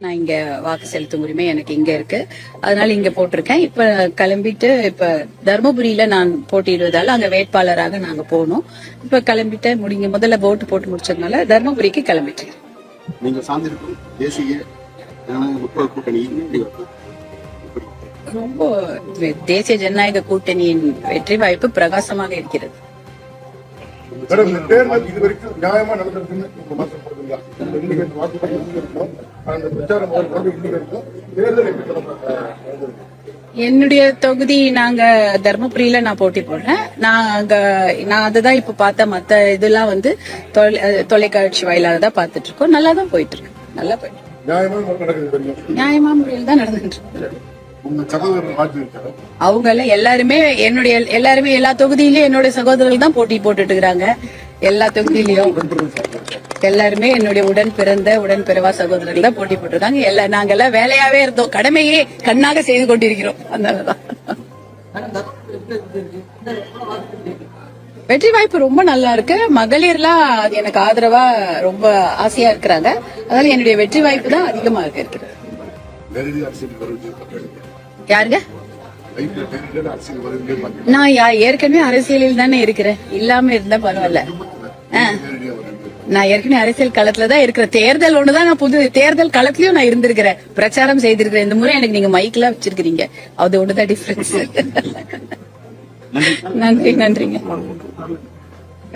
நான் இங்க வாக்கு செலுத்தும் உரிமை எனக்கு இங்க இருக்கு. அதனால இங்க போட்டிருக்கேன். இப்ப கிளம்பிட்டு இப்ப தர்மபுரியில நான் போட்டியிடுவதால அங்க வேட்பாளராக நாங்க போகணும் இப்ப கிளம்பிட்டு முடிங்க முதல்ல ஓட்டு போட்டு முடிச்சதுனால தர்மபுரிக்கு கிளம்பிட்டேன். நீங்கள் சார்ந்திருக்கும் தேசிய? ரொம்ப தேசிய ஜனநாயக கூட்டணியின் வெற்றி வாய்ப்பு பிரகாசமாக இருக்கிறது. மேடம் இந்த தேர்தல் இது வரைக்கும் நியாயமா நடந்திருக்குன்னு உங்க மாற்றப்படுதுங்களா இன்னைக்கு வாக்குப்பதிவு இருக்கும் அந்த பிரச்சாரம் முதற்கொண்டு இன்னைக்கு வரைக்கும் தேர்தல் எப்படி நடந்திருக்கு என்னுடைய தொகுதி நாங்க தர்மபுரியில நான் போட்டி போடுறேன். நாங்க நான் அதுதான் இப்ப பார்த்த மத்த இதெல்லாம் வந்து தொலைக்காட்சி வாயிலாக தான் பார்த்துட்டு இருக்கோம். நல்லா தான் போயிட்டு இருக்கு. நல்லா போயிட்டு நியாயமா முறையில் தான் நடந்துட்டு இருக்கு. உங்க அவங்க எல்லாம் எல்லாருமே என்னுடைய எல்லாருமே எல்லா தொகுதியிலயும் என்னுடைய சகோதரர்கள் தான் போட்டி போட்டுட்டு இருக்கிறாங்க. எல்லா தொகுதியிலயும் எல்லாருமே என்னுடைய உடன் பிறந்த உடன் பிறவா சகோதரர்கள் தான் போட்டி போட்டுருக்காங்க. எல்லா நாங்க எல்லாம் வேலையாவே இருந்தோம். கடமையே கண்ணாக செய்து கொண்டிருக்கிறோம். அதனாலதான். வெற்றி வாய்ப்பு ரொம்ப நல்லா இருக்கு. மகளிர்லாம் அது எனக்கு ஆதரவா ரொம்ப ஆசையா இருக்கிறாங்க. அதனால என்னுடைய வெற்றி வாய்ப்பு தான் அதிகமா இருக்கிறது யாருங்க? நான் யா- ஏற்கனவே அரசியலில் தானே இருக்கிறேன். இல்லாம இருந்தா பரவாயில்ல. நான் ஏற்கனவே அரசியல் களத்துல தான் இருக்கிறேன். தேர்தல் ஒண்ணுதான் நான் புது தேர்தல் களத்திலயும் நான் இருந்திருக்கிறேன். பிரச்சாரம் செய்திருக்கிறேன். இந்த முறை எனக்கு நீங்க மைக்ல வச்சிருக்கீங்க அது ஒண்ணுதான் டிஃபரன்ஸ் நன்றி. நன்றிங்க.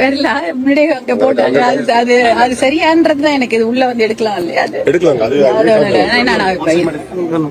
வரல முன்னாடியே அங்க போட்டாங்க அது அது சரியான்றது தான் எனக்கு இது உள்ள வந்து எடுக்கலாம் இல்லையா அது? எடுக்கலாங்க அது நான்.